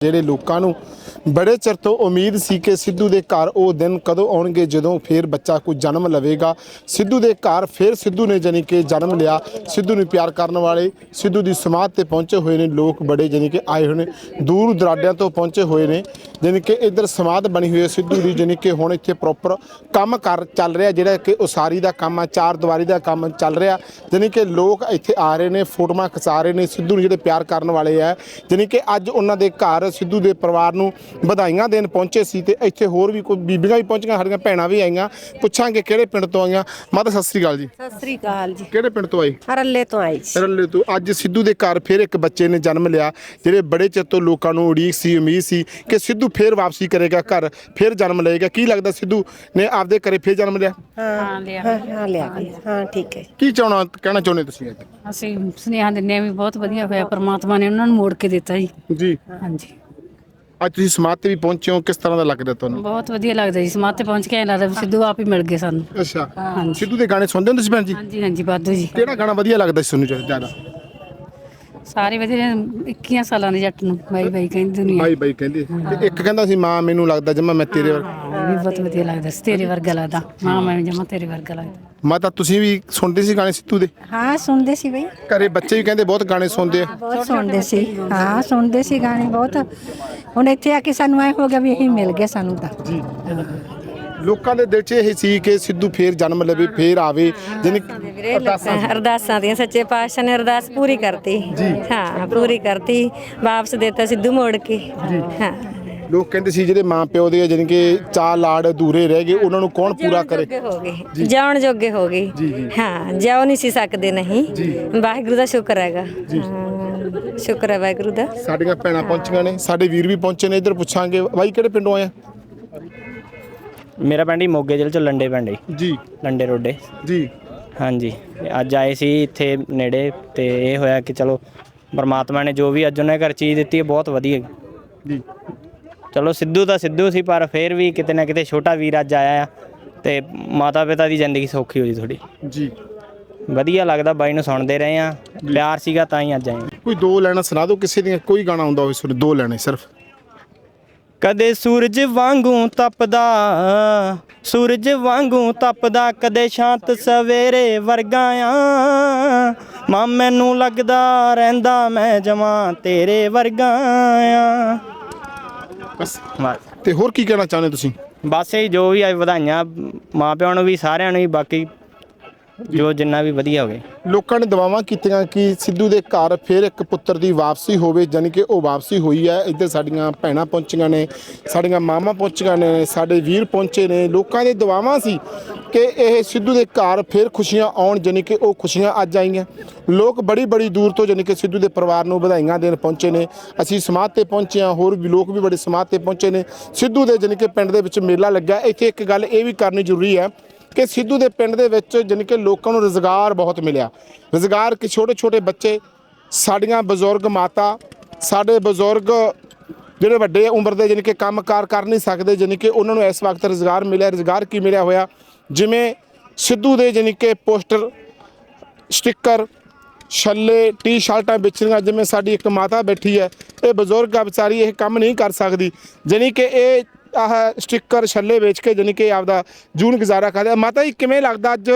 ਜਿਹੜੇ ਲੋਕਾਂ ਨੂੰ ਬੜੇ ਚਿਰ ਤੋਂ ਉਮੀਦ ਸੀ ਕਿ ਸਿੱਧੂ ਦੇ ਘਰ ਉਹ ਦਿਨ ਕਦੋਂ ਆਉਣਗੇ, ਜਦੋਂ ਫਿਰ ਬੱਚਾ ਕੋਈ ਜਨਮ ਲਵੇਗਾ। ਸਿੱਧੂ ਦੇ ਘਰ ਫਿਰ ਸਿੱਧੂ ਨੇ ਜਾਣੀ ਕਿ ਜਨਮ ਲਿਆ। ਸਿੱਧੂ ਨੂੰ ਪਿਆਰ ਕਰਨ ਵਾਲੇ, ਸਿੱਧੂ ਦੀ ਸਮਾਧ ਤੇ ਪਹੁੰਚੇ ਹੋਏ ਨੇ ਲੋਕ ਬੜੇ ਜਾਣੀ ਕਿ ਆਏ ਹੋਏ ਨੇ, ਦੂਰ ਦਰਾਡਿਆਂ ਤੋਂ ਪਹੁੰਚੇ ਹੋਏ ਨੇ। ਜਾਣੀ ਕਿ ਇੱਧਰ ਸਮਾਧ ਬਣੀ ਹੋਈ ਹੈ ਸਿੱਧੂ ਦੀ, ਜਾਣੀ ਕਿ ਹੁਣ ਇੱਥੇ ਪ੍ਰੋਪਰ ਕੰਮ ਕਰ ਚੱਲ ਰਿਹਾ, ਜਿਹੜਾ ਕਿ ਉਸਾਰੀ ਦਾ ਕੰਮ ਆ, ਚਾਰ ਦੀਵਾਰੀ ਦਾ ਕੰਮ ਚੱਲ ਰਿਹਾ। ਜਾਣੀ ਕਿ ਲੋਕ ਇੱਥੇ ਆ ਰਹੇ ਨੇ, ਫੋਟੋਆਂ ਖਿਚਾ ਰਹੇ ਨੇ। ਸਿੱਧੂ ਨੂੰ ਜਿਹੜੇ ਪਿਆਰ ਕਰਨ ਵਾਲੇ ਆ, ਜਾਣੀ ਕਿ ਅੱਜ ਉਹਨਾਂ ਦੇ ਘਰ ਸਿੱਧੂ ਦੇ ਪਰਿਵਾਰ ਨੂੰ ਵਧਾਈਆਂ ਦੇਣ ਪਹੁੰਚੇ ਸੀ ਤੇ ਇੱਥੇ ਹੋਰ ਵੀ ਕੋਈ ਬੀਬੀਆਂ ਵੀ ਪਹੁੰਚੀਆਂ ਸਾਡੀਆਂ ਭੈਣਾਂ ਵੀ ਆਈਆਂ। ਪੁੱਛਾਂਗੇ ਕਿਹੜੇ ਪਿੰਡ ਤੋਂ ਆਈਆਂ। ਮਾਤਾ ਸਤਿ ਸ੍ਰੀ ਅਕਾਲ ਜੀ। ਸਤਿ ਸ੍ਰੀ ਅਕਾਲ ਜੀ। ਕਿਹੜੇ ਪਿੰਡ ਤੋਂ ਆਈ ਹਰੱਲੇ ਤੋਂ ਆਈ ਜੀ। ਰੱਲੇ ਤੋਂ। ਅੱਜ ਸਿੱਧੂ ਦੇ ਘਰ ਫਿਰ ਇੱਕ ਬੱਚੇ ਨੇ ਜਨਮ ਲਿਆ ਜਿਹੜੇ ਬੜੇ ਚਿਰ ਤੋਂ ਲੋਕਾਂ ਨੂੰ ਉਡੀਕ ਸੀ ਉਮੀਦ ਸੀ ਕਿ ਸਿੱਧੂ ਫਿਰ ਵਾਪਸੀ ਕਰੇਗਾ ਘਰ ਫਿਰ ਜਨਮ ਲਏਗਾ। ਕੀ ਲੱਗਦਾ ਸਿੱਧੂ ਨੇ ਆਪਦੇ ਘਰੇ ਫਿਰ ਜਨਮ ਲਿਆ? ਹਾਂ ਲਿਆ ਹਾਂ ਲਿਆ। ਹਾਂ ਠੀਕ ਹੈ। ਕੀ ਚਾਹਣਾ ਕਹਿਣਾ ਚਾਹੁੰਦੇ ਤੁਸੀਂ ਅੱਜ? ਅਸੀਂ ਸੁਨੇਹਾ ਦਿੰਦੇ ਹਾਂ ਵੀ ਬਹੁਤ ਵਧੀਆ ਹੋਇਆ ਪ੍ਰਮਾਤਮਾ ਨੇ ਉਹਨਾਂ ਨੂੰ ਮੋੜ ਕੇ ਦਿੱਤਾ ਜੀ। ਜੀ। ਹਾਂਜੀ। ਅੱਜ ਤੁਸੀਂ ਸਮਾਧ ਤੇ ਵੀ ਪਹੁੰਚੇ ਹੋ ਕਿਸ ਤਰ੍ਹਾਂ ਦਾ ਲੱਗਦਾ ਤੁਹਾਨੂੰ? ਬਹੁਤ ਵਧੀਆ ਲੱਗਦਾ ਜੀ ਸਮਾਧ ਤੇ ਪਹੁੰਚ ਕੇ ਐਂ ਲੱਗਦਾ ਵੀ ਸਿੱਧੂ ਆਪ ਹੀ ਮਿਲ ਗਏ ਸਾਨੂੰ। ਅੱਛਾ। ਹਾਂਜੀ। ਸਿੱਧੂ ਦੇ ਗਾਣੇ ਸੁਣਦੇ ਹੁੰਦੇ ਸੀ ਭੈਣ ਜੀ? ਹਾਂਜੀ ਹਾਂਜੀ ਬਾਦੂ ਜੀ। ਕਿਹੜਾ ਗਾਣਾ ਵਧੀਆ ਲੱਗਦਾ ਸੀ ਤੁਹਾਨੂੰ ਜ਼ਿਆਦਾ? ਸਾਰੇ ਵਧੀਆ 21 ਸਾਲਾਂ ਦੇ ਜੱਟ ਨੂੰ ਬਾਈ ਬਾਈ ਕਹਿੰਦੀ ਦੁਨੀਆ। ਭਾਈ ਭਾਈ ਕਹਿੰਦੇ। ਤੇ ਇੱਕ ਕਹਿੰਦਾ ਸੀ ਮਾਂ ਮੈਨੂੰ ਲੱਗਦਾ ਜਮਾ ਮੈਂ ਤੇਰੇ ਵਰ ਉਹ ਵੀ ਬਹੁਤ ਵਧੀਆ ਲੱਗਦਾ ਸੀ ਤੇਰੇ ਵਰਗਾ ਲੱਗਦਾ। ਮਾਂ ਮੈਂ ਜਮਾ ਤੇਰੇ ਵਰਗਾ ਲੱਗਦਾ। ਮਾਤਾ ਤੁਸੀਂ ਵੀ ਸੁਣਦੇ ਸੀ ਗਾਣੇ ਸਿੱਧੂ ਦੇ? ਹਾਂ ਸੁਣਦੇ ਸੀ ਬਈ। ਘਰੇ ਬੱਚੇ ਵੀ ਕਹਿੰਦੇ ਬਹੁਤ ਗਾਣੇ ਸੁਣਦੇ ਆ। ਬਹੁਤ ਸੁਣਦੇ ਸੀ। ਹਾਂ ਸੁਣਦੇ ਸੀ ਗਾਣੇ ਬਹੁਤ। ਹੁਣ ਇੱਥੇ ਆ ਕੇ ਸਾਨੂੰ ਐ ਹੋ ਗਿਆ ਵੀ ਇਹੀ ਮਿਲ ਗਿਆ ਸਾਨੂੰ ਤਾਂ। ਜੀ। ਲੋਕਾਂ ਦੇ ਦਿਲ 'ਚ ਇਹ ਸੀ ਕਿ ਸਿੱਧੂ ਫੇਰ ਜਨਮ ਲਵੇ ਫੇਰ ਆਵੇ ਜਾਨੀ ਵੀਰੇ ਅਰਦਾਸਾਂ ਦੀਆਂ ਸੱਚੇ ਪਾਤਸ਼ਾਹ ਨੇ ਅਰਦਾਸ ਪੂਰੀ ਕਰਤੀ। ਹਾਂ ਪੂਰੀ ਕਰਤੀ। ਵਾਪਸ ਦਿੱਤਾ ਸਿੱਧੂ ਮੋੜ ਕੇ। ਹਾਂ। ਲੋਕ ਕਹਿੰਦੇ ਸੀ ਜਿਹੜੇ ਮਾਂ ਪਿਓ ਦੇ ਜਾਨੀ ਕਿ ਚਾਹ ਲਾੜ ਅਧੂਰੇ ਰਹਿ ਗਏ ਉਹਨਾਂ ਨੂੰ ਕੌਣ ਪੂਰਾ ਕਰੇ? ਜੋਗੇ ਹੋ ਗਏ। ਜਾਣ ਜੋਗੇ ਹੋ ਗਏ। ਹਾਂ ਜਿਉ ਨਹੀਂ ਸੀ ਸਕਦੇ ਨਹੀਂ। ਵਾਹਿਗੁਰੂ ਦਾ ਸ਼ੁਕਰ ਹੈਗਾ। ਸ਼ੁਕਰ ਹੈ ਵਾਹਿਗੁਰੂ ਦਾ। ਸਾਡੀਆਂ ਭੈਣਾਂ ਪਹੁੰਚੀਆਂ ਨੇ ਸਾਡੇ ਵੀਰ ਵੀ ਪਹੁੰਚੇ ਨੇ ਇੱਧਰ ਪੁੱਛਾਂਗੇ। ਬਾਈ ਕਿਹੜੇ ਪਿੰਡੋਂ ਆਏ ਆ? ਮੇਰਾ ਪਿੰਡ ਹੀ ਮੋਗੇ ਜ਼ਿਲ੍ਹੇ ਚ ਲੰਡੇ ਪਿੰਡ ਹੀ। ਜੀ। ਲੰਡੇ ਰੋਡੇ। ਜੀ। ਹਾਂਜੀ। ਅੱਜ ਆਏ ਸੀ ਇੱਥੇ ਨੇੜੇ ਤੇ ਇਹ ਹੋਇਆ ਕਿ ਚਲੋ ਪਰਮਾਤਮਾ ਨੇ ਜੋ ਵੀ ਅੱਜ ਉਹਨੇ ਘਰ ਚੀਜ਼ ਦਿੱਤੀ ਹੈ ਬਹੁਤ ਵਧੀਆ। ਜੀ। ਚਲੋ ਸਿੱਧੂ ਤਾਂ ਸਿੱਧੂ ਸੀ ਪਰ ਫੇਰ ਵੀ ਕਿਤੇ ਨਾ ਕਿਤੇ ਛੋਟਾ ਵੀਰ ਅੱਜ ਆਇਆ ਆ ਤੇ ਮਾਤਾ ਪਿਤਾ ਦੀ ਜ਼ਿੰਦਗੀ ਸੌਖੀ ਹੋਈ ਥੋੜੀ ਜੀ। ਵਧੀਆ ਲੱਗਦਾ ਬਾਈ ਨੂੰ ਸੁਣਦੇ ਰਹੇ ਆ। ਪਿਆਰ ਸੀਗਾ ਤਾਂ ਹੀ ਅੱਜ ਆਏ ਕੋਈ ਦੋ ਲੈਣਾ ਸੁਣਾ ਦਿਓ ਕਿਸੇ ਦੀਆਂ ਕੋਈ ਗਾਣਾ ਆਉਂਦਾ ਹੋਵੇ ਸੁਣ ਦੋ ਲੈਣੇ ਸਿਰਫ। ਕਦੇ ਸੂਰਜ ਵਾਂਗੂ ਤਪਦਾ ਸੂਰਜ ਵਾਂਗੂ ਤਪਦਾ ਕਦੇ ਸ਼ਾਂਤ ਸਵੇਰੇ ਵਰਗਾ ਆ। ਮਾਂ ਮੈਨੂੰ ਲੱਗਦਾ ਰਹਿੰਦਾ ਮੈਂ ਜਮਾਂ ਤੇਰੇ ਵਰਗਾ ਆ। ਬਸ। ਬਸ ਤੇ ਹੋਰ ਕੀ ਕਹਿਣਾ ਚਾਹੁੰਦੇ ਤੁਸੀਂ? ਬਸ ਇਹ ਜੋ ਵੀ ਆ ਵਧਾਈਆਂ ਮਾਂ ਪਿਓ ਨੂੰ ਵੀ ਸਾਰਿਆਂ ਨੂੰ ਵੀ ਬਾਕੀ ਜੋ ਜਿੰਨਾ ਵੀ ਵਧੀਆ ਹੋਵੇ। ਲੋਕਾਂ ਨੇ ਦਵਾਵਾਂ ਕੀਤੀਆਂ ਕਿ ਸਿੱਧੂ ਦੇ ਘਰ ਫਿਰ ਇੱਕ ਪੁੱਤਰ ਦੀ ਵਾਪਸੀ ਹੋਵੇ ਜਾਨੀ ਕਿ ਉਹ ਵਾਪਸੀ ਹੋਈ ਹੈ। ਇੱਧਰ ਸਾਡੀਆਂ ਭੈਣਾਂ ਪਹੁੰਚੀਆਂ ਨੇ, ਸਾਡੀਆਂ ਮਾਵਾਂ ਪਹੁੰਚੀਆਂ ਨੇ, ਸਾਡੇ ਵੀਰ ਪਹੁੰਚੇ ਨੇ। ਲੋਕਾਂ ਦੇ ਦਵਾਵਾਂ ਸੀ ਕਿ ਇਹ ਸਿੱਧੂ ਦੇ ਘਰ ਫਿਰ ਖੁਸ਼ੀਆਂ ਆਉਣ ਜਾਨੀ ਕਿ ਉਹ ਖੁਸ਼ੀਆਂ ਅੱਜ ਆਈਆਂ। ਲੋਕ ਬੜੀ ਬੜੀ ਦੂਰ ਤੋਂ ਜਾਨੀ ਕਿ ਸਿੱਧੂ ਦੇ ਪਰਿਵਾਰ ਨੂੰ ਵਧਾਈਆਂ ਦੇਣ ਪਹੁੰਚੇ ਨੇ। ਅਸੀਂ ਸਮਾਧ ਤੇ ਪਹੁੰਚੇ ਹਾਂ, ਹੋਰ ਵੀ ਲੋਕ ਵੀ ਬੜੇ ਸਮਾਧ ਤੇ ਪਹੁੰਚੇ ਨੇ। ਸਿੱਧੂ ਦੇ ਜਾਨੀ ਕਿ ਪਿੰਡ ਦੇ ਵਿੱਚ ਮੇਲਾ ਲੱਗਾ ਇੱਥੇ ਇੱਕ ਗੱਲ ਇਹ ਵੀ ਕਰਨੀ ਜ਼ਰੂਰੀ ਹੈ ਕਿ ਸਿੱਧੂ ਦੇ ਪਿੰਡ ਦੇ ਵਿੱਚ ਜਾਣੀ ਕਿ ਲੋਕਾਂ ਨੂੰ ਰੋਜ਼ਗਾਰ ਬਹੁਤ ਮਿਲਿਆ। ਰੋਜ਼ਗਾਰ ਕਿ ਛੋਟੇ ਛੋਟੇ ਬੱਚੇ, ਸਾਡੀਆਂ ਬਜ਼ੁਰਗ ਮਾਤਾ, ਸਾਡੇ ਬਜ਼ੁਰਗ ਜਿਹੜੇ ਵੱਡੇ ਉਮਰ ਦੇ ਜਾਣੀ ਕਿ ਕੰਮਕਾਰ ਕਰ ਨਹੀਂ ਸਕਦੇ, ਜਾਣੀ ਕਿ ਉਹਨਾਂ ਨੂੰ ਇਸ ਵਕਤ ਰੋਜ਼ਗਾਰ ਮਿਲਿਆ। ਰੋਜ਼ਗਾਰ ਕੀ ਮਿਲਿਆ ਹੋਇਆ? ਜਿਵੇਂ ਸਿੱਧੂ ਦੇ ਜਾਣੀ ਕਿ ਪੋਸਟਰ ਸਟicker ਛੱਲੇ, ਟੀ-ਸ਼ਰਟਾਂ ਵੇਚਣੀਆਂ ਜਿਵੇਂ ਸਾਡੀ ਇੱਕ ਮਾਤਾ ਬੈਠੀ ਹੈ, ਇਹ ਬਜ਼ੁਰਗ ਆ ਵਿਚਾਰੀ, ਇਹ ਕੰਮ ਨਹੀਂ ਕਰ ਸਕਦੀ। ਜਾਣੀ ਕਿ ਇਹ ਆਹ ਸਟicker ਛੱਲੇ ਵੇਚ ਕੇ ਜਾਣੀ ਕਿ ਆਪਦਾ ਜੂਨ ਗੁਜ਼ਾਰਾ ਕਰਦਾ ਮਾਤਾ ਜੀ ਕਿਵੇਂ ਲੱਗਦਾ ਅੱਜ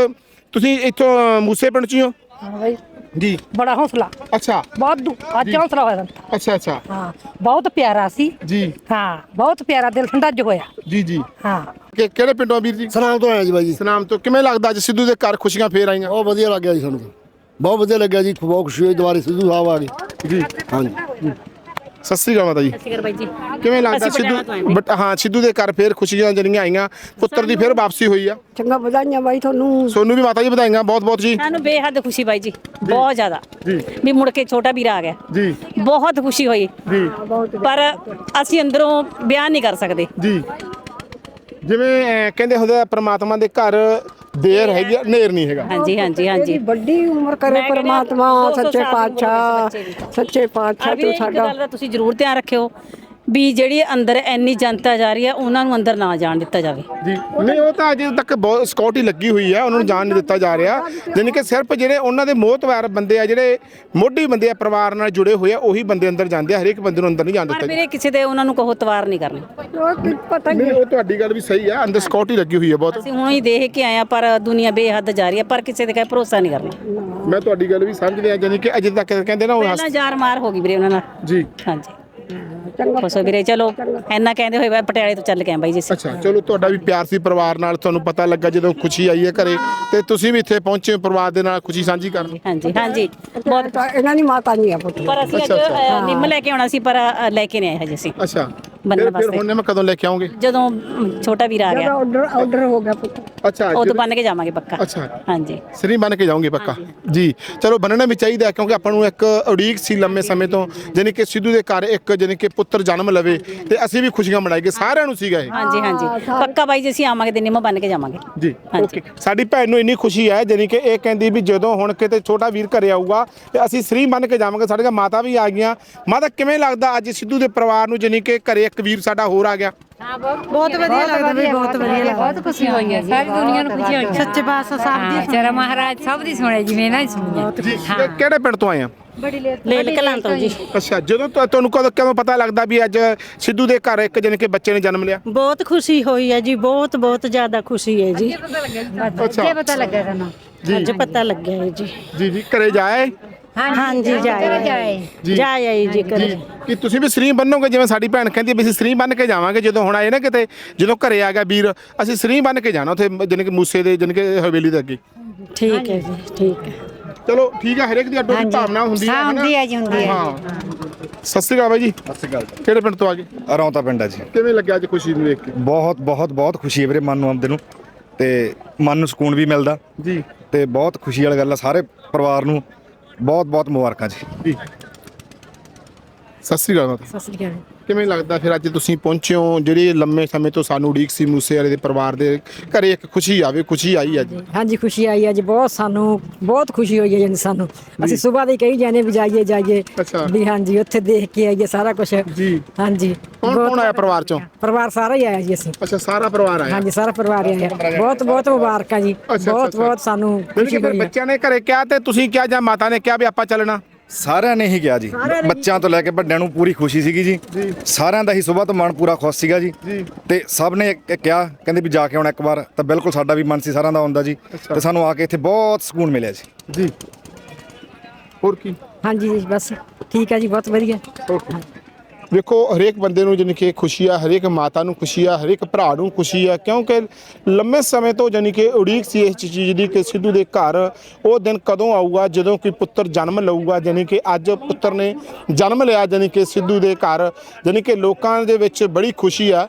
ਤੁਸੀਂ ਇੱਥੋਂ ਮੂਸੇ ਪਿੰਡ ਚ ਹੀ ਹੋ? ਹਾਂ ਬਈ। ਜੀ। ਬੜਾ ਹੌਸਲਾ। ਅੱਛਾ। ਬਹੁਤ ਦੁ- ਅੱਜ ਹੌਸਲਾ ਹੋਇਆ ਸਾਨੂੰ। ਅੱਛਾ ਅੱਛਾ। ਹਾਂ ਬਹੁਤ ਪਿਆਰਾ ਸੀ। ਜੀ। ਹਾਂ ਬਹੁਤ ਪਿਆਰਾ ਦਿਲ ਠੰਡਾ ਜਿਹਾ ਹੋਇਆ। ਜੀ ਜੀ। ਹਾਂ। ਕਿ ਕਿਹੜੇ ਪਿੰਡੋਂ ਆ ਵੀਰ ਜੀ? ਸਨਾਮ ਤੋਂ ਆਇਆ ਜੀ ਬਾਈ ਜੀ। ਸਨਾਮ ਤੋਂ। ਕਿਵੇਂ ਲੱਗਦਾ ਅੱਜ ਸਿੱਧੂ ਦੇ ਘਰ ਖੁਸ਼ੀਆਂ ਫੇਰ ਆਈਆਂ? ਬਹੁਤ ਵਧੀਆ ਲੱਗਿਆ ਜੀ ਸਾਨੂੰ ਤਾਂ। ਬਹੁਤ ਵਧੀਆ ਲੱਗਿਆ ਜੀ। ਬਹੁਤ ਖੁਸ਼ੀ ਹੋਈ। ਦੁਬਾਰੇ ਸਿੱਧੂ ਸਾਹਿਬ ਆ ਗਏ। ਜੀ। ਹਾਂਜੀ। ਸਤਿ ਸ੍ਰੀ ਅਕਾਲ ਮਾਤਾ ਜੀ। ਸ਼ਿਕਰ ਬਾਈ ਜੀ। ਕਿਵੇਂ ਲੱਗਦਾ ਸਿੱਧੂ? ਬਟ ਹਾਂ ਸਿੱਧੂ ਦੇ ਘਰ ਫੇਰ ਖੁਸ਼ੀਆਂ ਜਿਹੜੀਆਂ ਆਈਆਂ ਪੁੱਤਰ ਦੀ ਫੇਰ ਵਾਪਸੀ ਹੋਈ ਆ। ਚੰਗਾ ਵਧਾਈਆਂ ਬਾਈ ਤੁਹਾਨੂੰ। ਸੋਨੂੰ ਵੀ ਮਾਤਾ ਜੀ ਵਧਾਈਆਂ ਬਹੁਤ ਬਹੁਤ ਜੀ। ਸਾਨੂੰ ਬੇਹੱਦ ਖੁਸ਼ੀ ਬਾਈ ਜੀ। ਬਹੁਤ ਜ਼ਿਆਦਾ। ਜੀ। ਵੀ ਮੁੜ ਕੇ ਛੋਟਾ ਵੀਰ ਆ ਗਿਆ। ਜੀ। ਬਹੁਤ ਖੁਸ਼ੀ ਹੋਈ। ਜੀ। ਪਰ ਅਸੀਂ ਅੰਦਰੋਂ ਬਿਆਨ ਨਹੀਂ ਕਰ ਸਕਦੇ। ਜੀ। ਜਿਵੇਂ ਅਹ, ਕਹਿੰਦੇ ਹੁੰਦੇ ਆ ਪ੍ਰਮਾਤਮਾ ਦੇ ਘਰ ਦੇਰ ਹੈਗੀ ਆ, ਨੇਰ ਨਹੀਂ ਹੈਗਾ। ਹਾਂਜੀ ਹਾਂਜੀ ਹਾਂਜੀ। ਵੱਡੀ ਉਮਰ ਕਰੇ ਮੈਂ ਕਹਿੰਦੀ ਪਰਮਾਤਮਾ ਦੋ ਸੌ ਸੱਚੇ ਸਾਲ ਦੀ ਉਮਰ ਪਾਤਸ਼ਾਹ ਸੱਚੇ ਪਾਤਸ਼ਾਹ ਅਰ ਵੀ ਤੂੰ ਇੱਕ ਸਾਡਾ ਗੱਲ ਦਾ ਤੁਸੀਂ ਜ਼ਰੂਰ ਧਿਆਨ ਰੱਖਿਓ। ਵੀ ਜਿਹੜੀ ਅੰਦਰ ਇੰਨੀ ਜਨਤਾ ਜਾ ਰਹੀ ਹੈ ਉਹਨਾਂ ਨੂੰ ਅੰਦਰ ਨਾ ਜਾਣ ਦਿੱਤਾ ਜਾਵੇ। ਜੀ ਨਹੀਂ ਉਹ ਤਾਂ ਅਜੇ ਤੱਕ ਬਹੁਤ ਸਕਿਉਰਟੀ ਲੱਗੀ ਹੋਈ ਹੈ ਉਹਨਾਂ ਨੂੰ ਜਾਣ ਨਹੀਂ ਦਿੱਤਾ ਜਾ ਰਿਹਾ। ਕਿ ਸਿਰਫ ਜਿਹੜੇ ਉਹਨਾਂ ਦੇ ਮੋਹਤਵਾਰ ਬੰਦੇ ਆ ਜਿਹੜੇ ਮੋਢੀ ਬੰਦੇ ਆ ਪਰਿਵਾਰ ਨਾਲ ਜੁੜੇ ਹੋਏ ਆ ਉਹੀ ਬੰਦੇ ਅੰਦਰ ਜਾਂਦੇ ਆ ਹਰੇਕ ਬੰਦੇ ਨੂੰ ਅੰਦਰ ਨਹੀਂ ਜਾਣ ਪਰ ਦਿੱਤਾ ਮੇਰੇ ਕਿਸੇ ਦੇ ਉਹਨਾਂ ਨੂੰ ਕਹੋ ਤਵਾਰ ਨਹੀਂ ਕਰਨੀ। ਨਹੀਂ ਉਹ ਤੁਹਾਡੀ ਗੱਲ ਵੀ ਸਹੀ ਆ ਅੰਦਰ ਸਕਿਉਰਟੀ ਲੱਗੀ ਹੋਈ ਹੈ ਬਹੁਤ। ਅਸੀਂ ਹੁਣ ਹੀ ਦੇਖ ਕੇ ਆਏ ਆ ਪਰ ਦੁਨੀਆ ਬੇਹੱਦ ਜਾ ਰਹੀ ਹੈ ਪਰ ਕਿਸੇ ਦੇ ਕਹੇ ਭਰੋਸਾ ਨਹੀਂ ਕਰਨਾ। ਮੈਂ ਤੁਹਾਡੀ ਗੱਲ ਵੀ ਸਮਝਦੇ ਆ ਜਾਣੀ ਕਿ ਅਜੇ ਤੱਕ ਕਹਿੰਦੇ ਨਾ ਉਹ ਹੱਸ- ਪਹਿਲਾਂ ਜਾਰ ਮਾਰ ਹੋ ਗਈ ਵੀਰੇ ਉਹਨਾਂ ਨਾਲ। ਜੀ। ਹਾਂਜੀ। ਖੁਸ਼ ਹੋ ਵੀਰੇ ਚਲੋ ਇੰਨਾ ਕਹਿੰਦੇ ਹੋਏ ਪਟਿਆਲੇ ਤੋਂ ਚੱਲ ਕੇ ਆਏ ਬਾਈ ਜੀ ਅਸੀਂ। ਅੱਛਾ ਚਲੋ ਤੁਹਾਡਾ ਵੀ ਪਿਆਰ ਸੀ ਪਰਿਵਾਰ ਨਾਲ ਤੁਹਾਨੂੰ ਪਤਾ ਲੱਗਾ ਜਦੋਂ ਖੁਸ਼ੀ ਆਈ ਹੈ ਘਰੇ। ਤੇ ਤੁਸੀਂ ਵੀ ਇੱਥੇ ਪਹੁੰਚੇ ਹੋ ਪਰਿਵਾਰ ਦੇ ਨਾਲ ਖੁਸ਼ੀ ਸਾਂਝੀ ਕਰਨ ਹਾਂਜੀ ਹਾਂਜੀ। ਬਹੁਤ ਇਹਨਾਂ ਦੀ ਮਾਤਾ ਨਹੀਂ ਆ ਪੁੱਤ। ਪਰ ਅਸੀਂ ਅੱਜ ਅ, ਨਿੰਮ ਲੈ ਕੇ ਆਉਣਾ ਸੀ ਪਰ ਅ, ਲੈ ਕੇ ਨਹੀਂ ਆਏ ਹਜੇ ਅਸੀਂ। ਅੱਛਾ। ਬੰਨਣ ਫਿਰ ਫਿਰ ਵਾਸਤੇ। ਹੁਣ ਮੈਂ ਕਦੋਂ ਲੈ ਕੇ ਆਉਂਗੇ? ਜਦੋਂ ਅਮ, ਛੋਟਾ ਵੀਰ ਆ ਗਿਆ। ਆਰਡਰ ਆਰਡਰ ਹੋ ਗਿਆ ਪੁੱਤ। ਅੱਛਾ ਉਹ ਤੋਂ ਬੰਨ ਕੇ ਜਾਵਾਂਗੇ ਪੱਕਾ। ਅੱਛਾ। ਹਾਂਜੀ। ਸਰੀ ਬਣ ਕੇ ਜਾਓਗੇ ਪੱਕਾ? ਜੀ। ਚਲੋ ਬੰਨਣਾ ਵੀ ਚਾਹੀਦਾ ਹੈ ਕਿਉਂਕਿ ਆਪਾਂ ਨੂੰ ਇੱਕ ਉਡੀਕ ਸੀ ਲੰਮੇ ਸਮੇਂ ਤੋਂ। ਜਾਣੀ ਕਿ ਸਿੱਧੂ ਦੇ ਘਰ ਇੱਕ ਜਾਣੀ ਕਿ ਪੁੱਤਰ ਜਨਮ ਲਵੇ ਤੇ ਅਸੀਂ ਵੀ ਖੁਸ਼ੀਆਂ ਮਨਾਈਏ। ਸਾਰਿਆਂ ਨੂੰ ਸੀਗਾ ਇਹ। ਹਾਂਜੀ ਹਾਂਜੀ। ਪੱਕਾ ਬਾਈ ਜੀ ਅਸੀਂ ਆਵਾਂਗੇ ਤੇ ਨਿੰਮ ਬੰਨ ਕੇ ਜਾਵਾਂਗੇ। ਜੀ ਹਾਂਜੀ। ਓਕੇ। ਸਾਡੀ ਭੈਣ ਨੂੰ ਇੰਨੀ ਖੁਸ਼ੀ ਹੈ ਜਾਣੀ ਕਿ ਇਹ ਕਹਿੰਦੀ ਵੀ ਜਦੋਂ ਹੁਣ ਕਿਤੇ ਛੋਟਾ ਵੀਰ ਘਰੇ ਆਊਗਾ ਤੇ ਅਸੀਂ ਸਰੀ ਬਣ ਕੇ ਜਾਵਾਂਗੇ ਸਾਡੇ ਮਾਤਾ ਵੀ ਆ ਗਈਆਂ। ਮਾਤਾ ਕਿਵੇਂ ਲੱਗਦਾ ਅੱਜ ਸਿੱਧੂ ਦੇ ਪਰਿਵਾਰ ਨੂੰ ਜਾਣੀ ਕਿ ਘਰੇ ਇੱਕ ਵੀਰ ਸਾਡਾ ਹੋਰ ਆ ਗਿਆ। ਬਹੁਤ ਵਧੀਆ ਲੱਗਦਾ ਵੀ ਬਹੁਤ ਵਧੀਆ ਲੱਗਦਾ। ਬਹੁਤ ਖੁਸ਼ੀ ਹੋਈ ਹੈ ਸਾਰੀ ਦੁਨੀਆ ਨੂੰ ਖੁਸ਼ੀ ਹੋਈ ਸੱਚੇ ਪਾਤਸ਼ਾਹ ਸਾਹਿਬ ਦੀ ਤੇਰਾ ਮਹਾਰਾਜ ਸਭ ਦੀ ਸੁਣੇ ਜਿਵੇਂ ਨਾ ਸੁਣੀਆਂ ਜੀ ਕਿ- ਕਿਹੜੇ ਪਿੰਡ ਤੋਂ ਆਏ ਆ? ਲੇਲ ਕਲਾਂ ਤੋਂ ਜੀ। ਅੱਛਾ ਜਦੋਂ ਤੁਹਾ- ਤੁਹਾਨੂੰ ਕਦੋਂ ਕਦੋਂ ਪਤਾ ਲੱਗਦਾ ਵੀ ਅੱਜ ਸਿੱਧੂ ਦੇ ਘਰ ਇੱਕ ਜਾਣੀ ਕਿ ਬੱਚੇ ਨੇ ਜਨਮ ਲਿਆ? ਬਹੁਤ ਖੁਸ਼ੀ ਹੋਈ ਹੈ ਜੀ ਬਹੁਤ ਬਹੁਤ ਜ਼ਿਆਦਾ ਖੁਸ਼ੀ ਹੈ ਜੀ। ਅੱਛਾ। ਪਤਾ ਲੱਗਾ ਤੈਨੂੰ ਅੱਜ ਪਤਾ ਲੱਗਿਆ ਹੈ ਜੀ। ਜੀ ਜੀ ਘਰੇ ਜਾਏ ਹਾਂਜੀ ਜਾਏ। ਜੀ। ਜਾਏ ਜੀ ਕਰੇ। ਕਿ ਤੁਸੀਂ ਵੀ ਸਰੀ ਬੰਨੋਗੇ? ਜਿਵੇਂ ਸਾਡੀ ਭੈਣ ਕਹਿੰਦੀ ਵੀ ਅਸੀਂ ਸਰੀ ਬੰਨ ਕੇ ਜਾਵਾਂਗੇ ਜਦੋਂ ਹੁਣ ਆਏ ਨਾ ਕਿਤੇ ਜਦੋਂ ਘਰੇ ਆ ਗਿਆ ਵੀਰ ਅਸੀਂ ਸਰੀ ਬੰਨ ਕੇ ਜਾਣਾ ਉੱਥੇ ਜਾਣੀ ਕਿ ਮੂਸੇ ਦੇ ਜਾਣੀ ਕਿ ਹਵੇਲੀ ਦੇ ਅੱਗੇ। ਠੀਕ ਹੈ ਜੀ ਠੀਕ ਹੈ। ਚਲੋ ਠੀਕ ਹੈ ਹਰੇਕ ਦੀ ਅੱਡੋ ਦੀ ਭਾਵਨਾ ਹੁੰਦੀ ਹੈ ਹਾਂ? ਹੁੰਦੀ ਹੈ ਜੀ ਹੁੰਦੀ ਹੈ। ਹਾਂ। ਸਤਿ ਸ਼੍ਰੀ ਅਕਾਲ ਬਾਈ ਜੀ। ਸਤਿ ਸ਼੍ਰੀ ਅਕਾਲ। ਕਿਹੜੇ ਪਿੰਡ ਤੋਂ ਆ ਗਏ? ਰੌਂਤਾ ਪਿੰਡ ਆ ਜੀ। ਕਿਵੇਂ ਲੱਗਿਆ ਅੱਜ ਖੁਸ਼ੀ ਨੂੰ ਦੇਖ ਕੇ? ਬਹੁਤ ਬਹੁਤ ਬਹੁਤ ਖੁਸ਼ੀ ਹੈ ਵੀਰੇ ਮਨ ਨੂੰ ਆਉਂਦੇ ਨੂੰ। ਤੇ ਮਨ ਨੂੰ ਸਕੂਨ ਵੀ ਮਿਲਦਾ। ਜੀ। ਤੇ ਬਹੁਤ ਖੁਸ਼ੀ ਵਾਲੀ ਗੱਲ ਆ ਸਾਰੇ ਪਰਿਵਾਰ ਨੂੰ ਬਹੁਤ ਬਹੁਤ ਮੁਬਾਰਕਾਂ ਜੀ। ਜੀ। ਸਤਿ ਸ਼੍ਰੀ ਅਕਾਲ ਮਾਤਾ। ਸਤਿ ਸ੍ਰੀ ਅਕਾਲ। ਕਿਵੇਂ ਲੱਗਦਾ ਫਿਰ ਅੱਜ ਤੁਸੀਂ ਪਹੁੰਚੇ ਹੋ? ਜਿਹੜੀ ਲੰਮੇ ਸਮੇਂ ਤੋਂ ਸਾਨੂੰ ਉਡੀਕ ਸੀ ਮੂਸੇ ਵਾਲੇ ਦੇ ਪਰਿਵਾਰ ਦੇ ਘਰੇ ਇੱਕ ਖੁਸ਼ੀ ਆਵੇ ਖੁਸ਼ੀ ਆਈ ਅੱਜ। ਹਾਂਜੀ ਖੁਸ਼ੀ ਆਈ ਅੱਜ ਬਹੁਤ ਸਾਨੂੰ ਬਹੁਤ ਖੁਸ਼ੀ ਹੋਈ ਹੈ ਜੀ ਸਾਨੂੰ। ਅਸੀਂ ਸਵੇਰ ਦੇ ਕਹੀ ਜਾਣੇ ਵੀ ਜਾਈਏ ਜਾਈਏ। ਅੱਛਾ। ਵੀ ਹਾਂਜੀ ਉੱਥੇ ਦੇਖ ਕੇ ਆਈਏ ਸਾਰਾ ਕੁਝ ਜੀ। ਹਾਂਜੀ। ਕੌਣ ਬਹੁਤ- ਕੌਣ ਆਇਆ ਪਰਿਵਾਰ ਚੋਂ? ਪਰਿਵਾਰ ਸਾਰਾ ਹੀ ਆਇਆ ਜੀ ਅਸੀਂ। ਅੱਛਾ ਸਾਰਾ ਪਰਿਵਾਰ ਆਇਆ? ਹਾਂਜੀ ਸਾਰਾ ਪਰਿਵਾਰ ਹੀ ਆਇਆ। ਬਹੁਤ ਬਹੁਤ ਮੁਬਾਰਕਾਂ ਜੀ। ਅੱਛਾ, ਬਹੁਤ ਅੱਛਾ। ਬਹੁਤ ਸਾਨੂੰ ਜਾਣੀ ਖੁਸ਼ੀ ਕਿ ਫਿਰ ਹੋਈ ਹੈ। ਬੱਚਿਆਂ ਨੇ ਘਰੇ ਕਿਹਾ ਤੇ ਤੁਸੀਂ ਕਿਹਾ ਜਾਂ ਮਾਤਾ ਨੇ ਕਿਹਾ ਵੀ ਆਪਾਂ ਚੱਲਣਾ? ਸਾਰਿਆਂ ਨੇ ਹੀ ਕਿਹਾ ਜੀ। ਬੱਚਿਆਂ ਤੋਂ ਲੈ ਕੇ ਵੱਡਿਆਂ ਨੂੰ ਪੂਰੀ ਖੁਸ਼ੀ ਸੀਗੀ ਜੀ। ਸਾਰਿਆਂ ਦਾ ਹੀ ਸੁਬਾਹ ਤੋਂ ਮਨ ਪੂਰਾ ਖੁਸ਼ ਸੀਗਾ ਜੀ। ਤੇ ਸਭ ਨੇ ਇੱਕ ਕਿਹਾ ਕਹਿੰਦੇ ਵੀ ਜਾ ਕੇ ਆਉਣਾ ਇੱਕ ਵਾਰ ਤਾਂ ਬਿਲਕੁਲ ਸਾਡਾ ਵੀ ਮਨ ਸੀ ਸਾਰਿਆਂ ਦਾ ਆਉਂਦਾ ਜੀ। ਤੇ ਸਾਨੂੰ ਆ ਕੇ ਇੱਥੇ ਬਹੁਤ ਸਕੂਨ ਮਿਲਿਆ ਜੀ। ਜੀ। ਹੋਰ ਕੀ? ਹਾਂਜੀ ਜੀ ਬਸ ਠੀਕ ਹੈ ਜੀ ਬਹੁਤ ਵਧੀਆ। ਓਕੇ ਵੇਖੋ, ਹਰੇਕ ਬੰਦੇ ਨੂੰ ਜਾਣੀ ਕਿ ਖੁਸ਼ੀ ਆ, ਹਰੇਕ ਮਾਤਾ ਨੂੰ ਖੁਸ਼ੀ ਆ, ਹਰੇਕ ਭਰਾ ਨੂੰ ਖੁਸ਼ੀ ਆ, ਕਿਉਂਕਿ ਲੰਮੇ ਸਮੇਂ ਤੋਂ ਜਾਣੀ ਕਿ ਉਡੀਕ ਸੀ ਇਸ ਚੀਜ਼ ਦੀ ਕਿ ਸਿੱਧੂ ਦੇ ਘਰ ਉਹ ਦਿਨ ਕਦੋਂ ਆਊਗਾ, ਜਦੋਂ ਕਿ ਪੁੱਤਰ ਜਨਮ ਲਊਗਾ, ਜਾਣੀ ਕਿ ਅੱਜ ਪੁੱਤਰ ਨੇ ਜਨਮ ਲਿਆ, ਜਾਣੀ ਕਿ ਸਿੱਧੂ ਦੇ ਘਰ, ਜਾਣੀ ਕਿ ਲੋਕਾਂ ਦੇ ਵਿੱਚ ਬੜੀ ਖੁਸ਼ੀ ਆ।